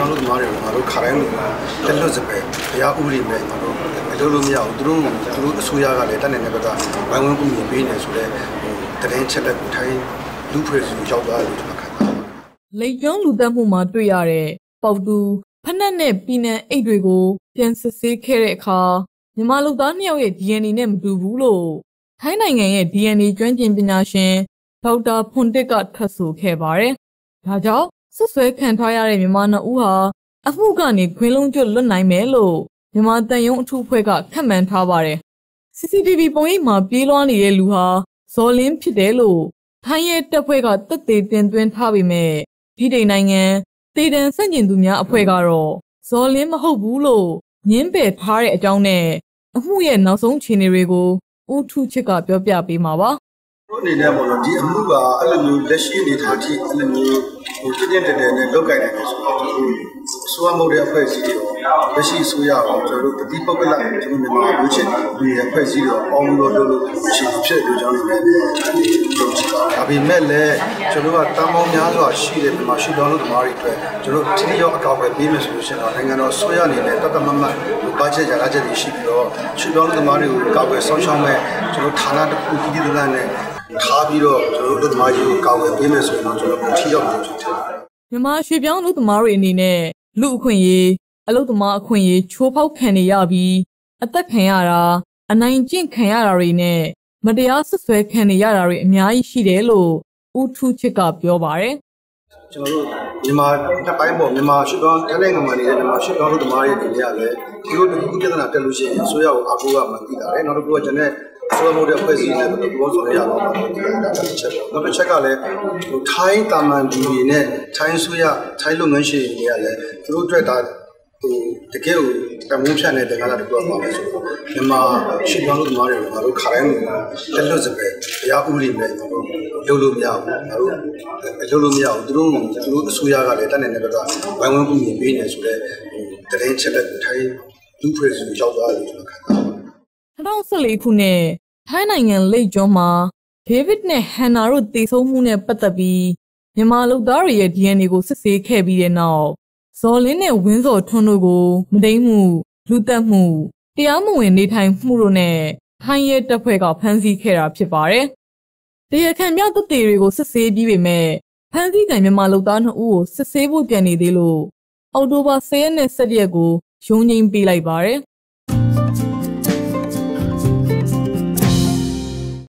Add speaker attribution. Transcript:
Speaker 1: ပြောင်းလို့သမားတွေကိုငါတို့ခါတိုင်းလိုလက်လွတ်စပယ်တရားဥပဒေနဲ့ငါတို့မလုပ်လို့မရဘူးသူတို့သူတို့အစိုးရကလည်းတက်နေတဲ့ဘက်ကဝိုင်းဝန်းကူညီပေးနေဆိုတော့ဟိုတရင်ချက်လက်ကိုထိုင်းလူဖွဲ့စုရောက်သွားတယ်လို့ကျွန်တော်ခန့်ပါတယ်
Speaker 2: လိတ်ကျွန်းလူတက်မှုမှာတွေ့ရတဲ့ပေါက်တူဖက်နှက်နဲ့ပြည်နယ်အိတ်တွေကိုပြန်စစ်ဆေးခဲ့တဲ့အခါမြန်မာလူသားနှစ်ယောက်ရဲ့ DNA နဲ့မတူဘူးလို့ထိုင်းနိုင်ငံရဲ့ DNA ကျွမ်းကျင်ပညာရှင်ဒေါက်တာဖွန်တစ်ကထပ်ဆိုခဲ့ပါတယ်။ဒါကြောင့် ဆွဆွဲခံထားရတဲ့မြန်မာနှစ်ဦးဟာအမှုကနေခွင်းလုံးကျွတ်လွတ်နိုင်မယ်လို့မြန်မာတန်ယုံအထူးအဖွဲ့ကခန့်မှန်းထားပါတယ်။ CCTV ပုံရိပ်မှာပြေးလွှားနေတဲ့လူဟာဇော်လင်းဖြစ်တယ်လို့ထိုင်းရဲ့တပ်ဖွဲ့ကတက်သေးတင်သွင်းထားပေမဲ့ဒီတိန်နိုင်ငံတေတံဆန့်ကျင်သူများအဖွဲ့ကတော့ဇော်လင်းမဟုတ်ဘူးလို့ညင်းပယ်ထားတဲ့အကြောင်းနဲ့အမှုရဲ့နောက်ဆုံးအခြေအနေတွေကိုဦးထုချစ်ကပြောပြပေးမှာပါ
Speaker 1: တို့အနေနဲ့ပေါ့နော်ဒီအမှုကအဲ့လိုမျိုးလက်ရှိအနေထားထိအဲ့လိုမျိုးဟိုပြင်းပြင်းတယ်တယ်နဲ့လောက်ကင်နေတယ်ဆိုတော့ကျွန်တော်တို့အစိုးရမဟုတ်တဲ့အဖွဲ့အစည်းတွေရောလက်ရှိအစိုးရရောကျွန်တော်တို့တတိပုဂ္ဂလကျွန်တော်မြန်မာလူချင်းဒီအဖွဲ့အစည်းတွေရောအောင်းလို့လုပ်လို့ရှိဖြစ်လို့ကျွန်တော်လည်းပြောချင်ပါဒါပေမဲ့လည်းကျွန်တော်တို့ကတန်ပေါင်းများစွာရှိတဲ့မြန်မာရှိတော်လို့သမားတွေအတွက်ကျွန်တော်ထိရောက်အကောက်ပဲပေးမယ်ဆိုလို့ရှိရင်တော့နိုင်ငံတော်အစိုးရအနေနဲ့တတ်တမတ်မတ်ဘတ်ဂျက်ရလာချက်တွေရှိပြီးတော့ရှိတော်လို့သမားတွေကိုကောက်ပဲဆောင်းရှောင်းမဲ့ကျွန်တော်ဌာနတစ်ခုကြီးကြီးသားနဲ့ ထားပြီးတော့ကျွန်တော်တို့သမားကြီးကိုကောက်ပဲပေးမယ်ဆိုရင်တော့ကျွန်တော်ထိရောက်လို့ဖြစ်တယ်
Speaker 2: မြန်မာရွှေပြောင်းလူသမားတွေအနေနဲ့လူအခွင့်အရေးအလုပ်သမားအခွင့်အရေးချိုးဖောက်ခံနေရပြီးအသက်ခံရတာအနိုင်ကျင့်ခံရတာတွေနဲ့မတရားဆွဆွဲခံနေရတာတွေအများကြီးရှိတယ်လို့ဦးထူးချစ်ကပြောပါတယ်
Speaker 1: ကျွန်တော်တို့မြန်မာတစ်ပိုင်းပေါ့မြန်မာရှစ်တောင်းတိုင်းနိုင်ငံမှာနေတဲ့မြန်မာရှစ်တောင်းလူသမားတွေအနေနဲ့ကလည်းဒီလိုတစ်ခုပြဿနာတက်လို့ရှိရင်အစိုးရကိုအားကိုးရမှသိတာလေနောက်တစ်ခုကကျွန်တော် ဆိုလိုတဲ့ဖွဲ့စည်းနေတယ်ဘယ်လိုဆိုရရအောင်ပါဒါတစ်ချက်ပေါ့နောက်တစ်ချက်ကလည်းဟိုထိုင်းတာမန်ဒီတွေနဲ့ထိုင်းဆိုရထိုင်းလုပ်ငန်းရှင်တွေကလည်းသူတို့အတွက်ဒါဟိုတကယ်ကိုတမင်းဖြတ်နေတဲ့ကားတစ်ခုပါပဲဆိုတော့မြန်မာရှစ်တောင်းလူသမားတွေကငါတို့ခါတိုင်းလိုလက်လွတ်စပယ်တရားဥပဒေနဲ့ငါတို့လုပ်လို့မရဘူးငါတို့လုပ်လို့မရဘူးသူတို့သူတို့အစိုးရကလည်းတက်နေတဲ့ဘက်ကဝိုင်းဝန်းကူညီပေးနေဆိုတော့ဟိုတရင်ချက်လက်ကိုထိုင်းလူဖွဲ့စုရောက်သွားတယ်လို့ကျွန်တော်ခန့်ပါတယ်
Speaker 2: 2014ခုနှစ် ထိုင်းနိုင်ငံလိတ်ကျွန်းမှာဒေးဗစ်နဲ့ဟန်နာတို့တေဆုံးမှုနဲ့ပတ်သက်ပြီးမြန်မာလူသားတွေရဲ့ DNA ကိုစစ်ဆေးခဲ့ပြီးတဲ့နောက်ဇော်လင်းနဲ့ဝင်းစော်ထွန်းတို့ကိုမတိမ်မှုလူတက်မှုတရားမဝင်နေထိုင်မှုတို့နဲ့ထိုင်းရဲတပ်ဖွဲ့ကဖမ်းဆီးခဲ့တာဖြစ်ပါတယ်။တရားခံမြောက်သက်သေတွေကိုစစ်ဆေးပြီးပေမဲ့ဖမ်းဆီးခံမြန်မာလူသား2ဦးကိုစစ်ဆေးဖို့ပြန်နေသေးလို့အော်တိုဘာ10ရက်နဲ့17ရက်ကိုရုံးငိမ့်ပေးလိုက်ပါတယ်